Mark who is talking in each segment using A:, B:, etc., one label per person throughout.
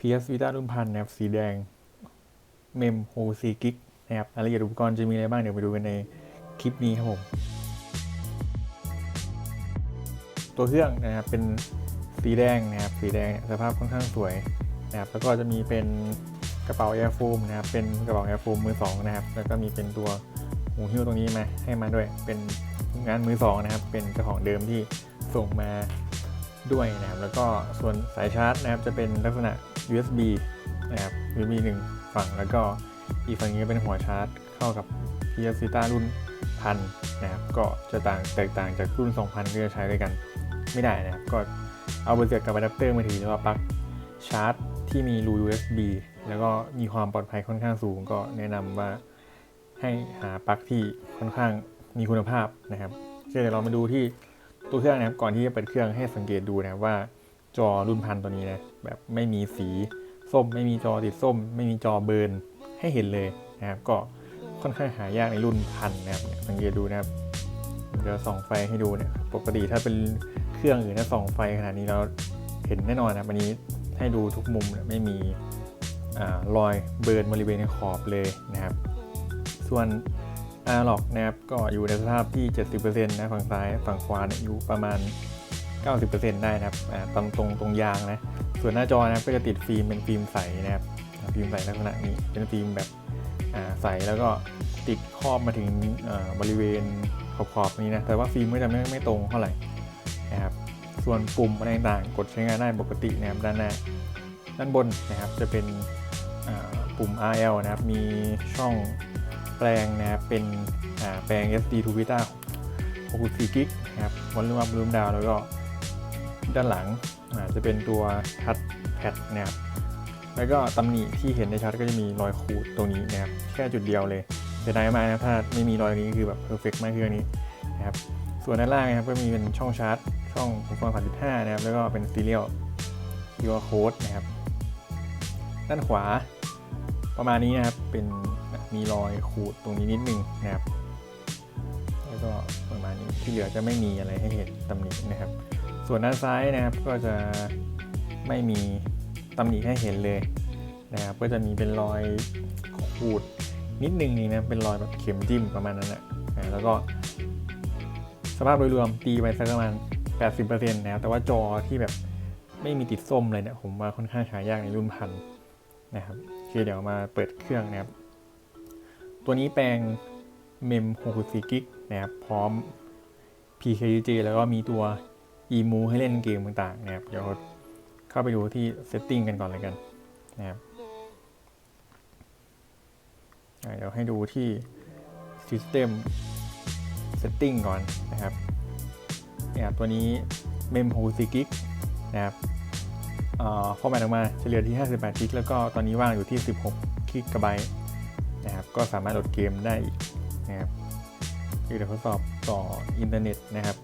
A: PS Vita รุ่นพันนะครับสีแดง เมมโฮซีกิกนะครับรายละเอียดอุปกรณ์จะมีอะไรบ้าง เดี๋ยวไปดูกันในคลิปนี้ครับผม ตัวเครื่องนะครับเป็นสีแดงนะครับสีแดงสภาพค่อนข้างสวยนะครับแล้วก็จะมีเป็นกระเป๋าแอร์โฟมนะครับเป็นกระเป๋าแอร์โฟมมือสองนะครับ แล้วก็มีเป็นตัวหูหิ้วตรงนี้มาให้มาด้วย เป็นงานมือสองนะครับ เป็นเจ้าของเดิมที่ส่งมาด้วยนะครับ แล้วก็ส่วนสายชาร์จนะครับจะเป็นลักษณะ USB นะครับ USB หนึ่งฝั่งแล้วก็อีกฝั่งนี้เป็นหัวชาร์จเข้ากับ PS Vita รุ่นพันนะครับก็จะต่างแตกต่างจากรุ่น 2000 ที่จะใช้ด้วยกันไม่ได้นะครับ ก็เอาไปเสียบกับอะแดปเตอร์มือถือแล้วก็ปลั๊กชาร์จที่มีรู USB แล้วก็มีความปลอดภัยค่อนข้างสูง ก็แนะนำว่าให้หาปลั๊กที่ค่อนข้างมีคุณภาพนะครับเคเดี๋ยวเรามาดูที่ตัวเครื่องนะครับก่อนที่จะเปิดเครื่องให้สังเกตดูนะครับว่า จอรุ่นพันตัวนี้นะแบบไม่มีสีส้ม ไม่มีจอติดส้ม ไม่มีจอเบิร์นให้เห็นเลยนะครับ ก็ค่อนข้างหายากในรุ่นพันนะครับสังเกตดูนะครับเดี๋ยวส่องไฟให้ดูเนี่ยปกติถ้าเป็นเครื่องอื่นถ้าส่องไฟขนาดนี้เราเห็นแน่นอนนะวันนี้ให้ดูทุกมุมเนี่ยไม่มีอรอยเบิร์นบริเวณขอบเลยนะครับ ส่วนอาร์ล็อกนะครับก็อยู่ในสภาพที่ 70%นะฝั่งซ้ายฝั่งขวาเนี่ยอยู่ประมาณ 90%ได้นะครับตรงตรงตรงยางนะ ส่วนหน้าจอนะครับก็จะติดฟิล์มเป็นฟิล์มใสนะครับ ฟิล์มใสลักษณะนี้เป็นฟิล์มแบบใสแล้วก็ติดครอบมาถึงบริเวณขอบๆนี้นะ แต่ว่าฟิล์มก็จะไม่ไม่ตรงเท่าไหร่นะครับ ส่วนปุ่มอะไรต่างๆ กดใช้งานได้ปกตินะครับด้านหน้าด้านบนนะครับจะเป็นปุ่ม RL นะครับ มีช่องแปลงนะครับเป็นแปลง SD to Vita 64 g b นะครับวอลลุ่มอัพวอลลุ่มดาวแล้วก็ ด้านหลังจะเป็นตัวทัชแพดนะครับแล้วก็ตำหนิที่เห็นในชัดก็จะมีรอยขูดตรงนี้นะครับแค่จุดเดียวเลยเสียดายมากนะถ้าไม่มีรอยนี้คือแบบเพอร์เฟกมากเครื่องนี้นะครับส่วนด้านล่างนะครับก็มีเป็นช่องชาร์จ ช่องหูฟัง3.5นะครับแล้วก็เป็นซีเรียล QR code นะครับ ด้านขวาประมาณนี้นะครับเป็นมีรอยขูดตรงนี้นิดนึงนะครับ แล้วก็ประมาณนี้ที่เหลือจะไม่มีอะไรให้เห็นตำหนินะครับ ส่วนด้านซ้ายนะครับก็จะไม่มีตำหนิให้เห็นเลยนะครับก็จะมีเป็นรอยขูดนิดนึงนี่นะเป็นรอยแบบเข็มจิ้มประมาณนั้นแหละแล้วก็สภาพโดยรวมตีไปสักประมาณ 80%นะครับแต่ว่าจอที่แบบไม่มีติดส้มเลยเนี่ยผมว่าค่อนข้างหายากในรุ่นพันนะครับโอเคเดี๋ยวมาเปิดเครื่องนะครับ ตัวนี้แปลงเมม64กิกนะครับพร้อม PKG แล้วก็มีตัว EMU ให้เล่นเกมต่างๆนะครับเดี๋ยวเข้าไปดูที่ Setting กันก่อนเลยกันนะครับเดี๋ยวให้ดูที่ System Setting ก่อนนะครับเนี่ยตัวนี้ Mem 64 g b นะครับฟอร์แมตออกมาเฉลี่ยที่ 58 g b แล้วก็ตอนนี้ว่างอยู่ที่ 16 g b นะครับ ก็สามารถโหลดเกมได้อีกนะครับเดี๋ยวทดสอบต่ออินเทอร์เน็ตนะครับ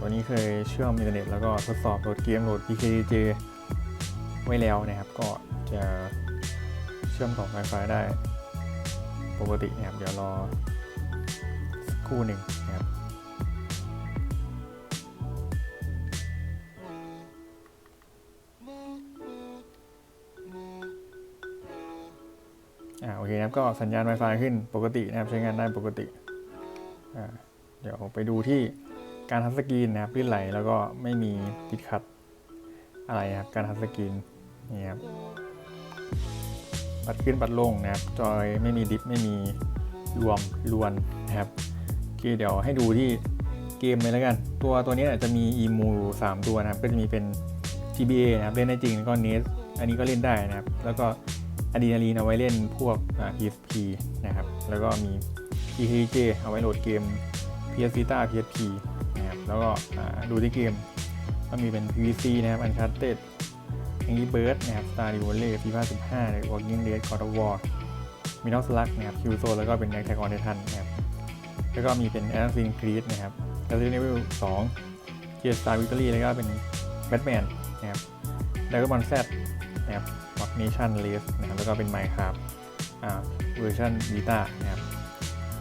A: ตัวนี้เคยเชื่อมอินเทอร์เน็ตแล้วก็ทดสอบโหลดเกมโหลด PKJ ไว้แล้วนะครับ ก็จะเชื่อมต่อ Wi-Fi ได้ปกตินะครับ เดี๋ยวรอสักครู่หนึ่งนะครับอ่าโอเคนะครับก็สัญญาณ Wi-Fi ขึ้นปกตินะครับใช้งานได้ปกติอ่าเดี๋ยวไปดูที่ การทัชสกรีนนะครับลื่นไหลแล้วก็ไม่มีติดขัดอะไรนะครับการทัชสกรีนนี่ครับปัดขึ้นปัดลงนะครับจอยไม่มีดิฟไม่มีรวมลวนนะครับโอเคเดี๋ยวให้ดูที่เกมเลยแล้วกัน ตัวตัวนี้จะมี EMU 3ตัวนะครับ ก็จะมีเป็น GBA นะครับเล่นได้จริงแล้วก็ NES อันนี้ก็เล่นได้นะครับ แล้วก็อะดรีนาลีนเอาไว้เล่นพวก PSP นะครับ แล้วก็มี PKJ เอาไว้โหลดเกม PS Vita PSP แล้วก็ดูที่เกมก็มีเป็น PVC นะครับ Uncharted Angry Bird นะครับ Stardew Valley FIFA 15 The Walking Dead God of War Metal Slug นะครับ Killzone แล้วก็เป็น Attack on Titan นะครับแล้วก็มีเป็น Assassin's Creed นะครับ Resident Evil 2 Gears Star Victory แล้วก็เป็น Batman นะครับ Dragon Z นะครับ Rock Nation Race นะครับแล้วก็เป็น Minecraft อ่าเวอร์ชัน Vita นะครับ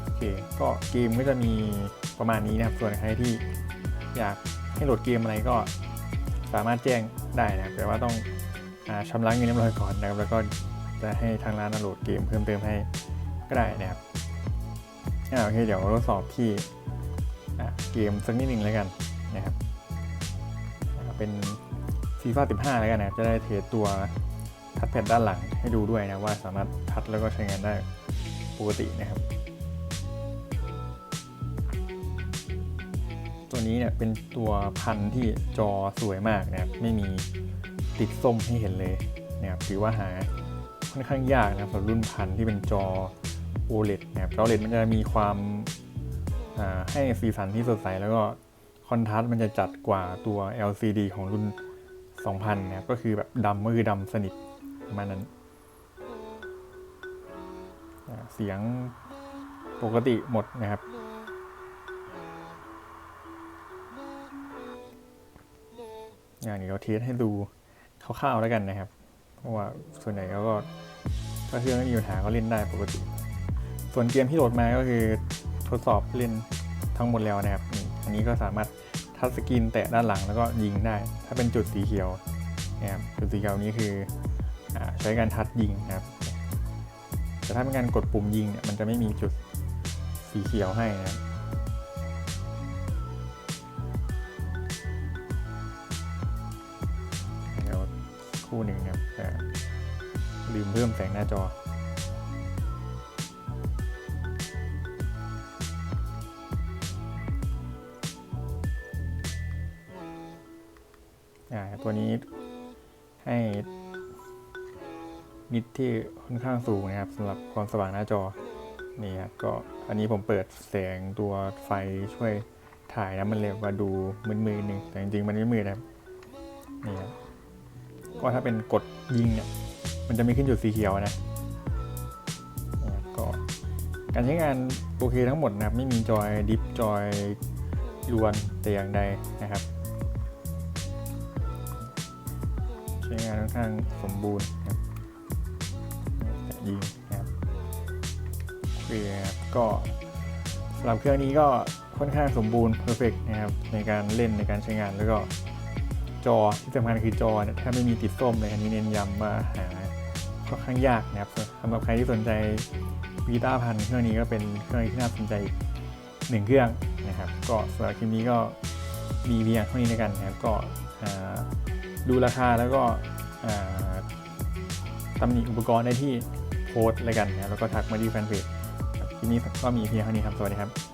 A: โอเคก็เกมก็จะมีประมาณนี้นะครับ ส่วนใครที่ อยากให้โหลดเกมอะไรก็สามารถแจ้งได้นะแต่ว่าต้องอาชำระเงินเรียบร้อยก่อนนะครับแล้วก็จะให้ทางร้านโหลดเกมเพิ่มเติมให้ก็ได้นะครับโอเคเดี๋ยวทดสอบที่เกมสักนิดหนึ่งแล้วกันนะครับเป็นฟีฟ่า15 แล้วกันนะจะได้เทสตัวทัชแพดด้านหลังให้ดูด้วยนะว่าสามารถทัชแล้วก็ใช้งานได้ปกตินะครับ ตัวนี้เนี่ยเป็นตัวพันที่จอสวยมากนะครับไม่มีติดส้มให้เห็นเลยนะครับถือว่าหาค่อนข้างยากนะครับสำหรับรุ่นพันที่เป็นจอ OLED นะครับจอ OLED มันจะมีความให้สีสันที่สดใสแล้วก็คอนทราสต์มันจะจัดกว่าตัว LCD ของรุ่น 2000นะครับก็คือแบบดำก็คือดำสนิทประมาณนั้น เสียงปกติหมดนะครับ อย่างนี้เราเทสให้ดูคร่าวๆแล้วกันนะครับ เพราะว่าส่วนใหญ่เขาก็ถ้าเครื่องไม่มีปัญหาก็เล่นได้ปกติ ส่วนเกมที่โหลดมาก็คือทดสอบเล่นทั้งหมดแล้วนะครับ อันนี้ก็สามารถทัชสกรีนแตะด้านหลังแล้วก็ยิงได้ ถ้าเป็นจุดสีเขียวนะครับจุดสีเขียวนี้คืออใช้การทัชยิงนะครับ แต่ถ้าเป็นการกดปุ่มยิงเนี่ยมันจะไม่มีจุดสีเขียวให้นะครับ คู่หนึ่งครับแต่ลืมเพิ่มแสงหน้าจอ ตัวนี้ให้นิดที่ค่อนข้างสูงนะครับสำหรับความสว่างหน้าจอนี่ครับก็อันนี้ผมเปิดแสงตัวไฟช่วยถ่ายนะมันเลยว่าดูมืดๆหนึ่งแต่จริงๆมันไม่มืดนะครับนี่ครับ ก็ถ้าเป็นกดยิงเนี่ยมันจะมีขึ้นจุดสีเขียวนะก็การใช้งานโอเคทั้งหมดนะครับ ไม่มีจอยดิฟจอยลวนแต่อย่างใดนะครับ ใช้งานค่อนข้างสมบูรณ์ครับยิงนะครับโอเคครับก็สำหรับเครื่องนี้ก็ค่อนข้างสมบูรณ์เพอร์เฟกนะครับในการเล่นในการใช้งานแล้วก็ จอที่สำคัญคือจอเนี่ยแทบไม่มีติดส้มเลยอันนี้เน้นย้ำว่าหาค่อนข้างยากนะครับสำหรับใครที่สนใจวีตาพันเครื่องนี้ก็เป็นเครื่องที่น่าสนใจหนึ่งเครื่องนะครับ ก็สำหรับคลิปนี้ก็มีเพียงเท่านี้ในกันนะครับก็ดูราคาแล้วก็ตำหนิอุปกรณ์ได้ที่โพสต์เลยกันนะแล้วก็ทักมาที่แฟนเพจครับคลิปนี้ก็มีเพียงเท่านี้ครับ สวัสดีครับ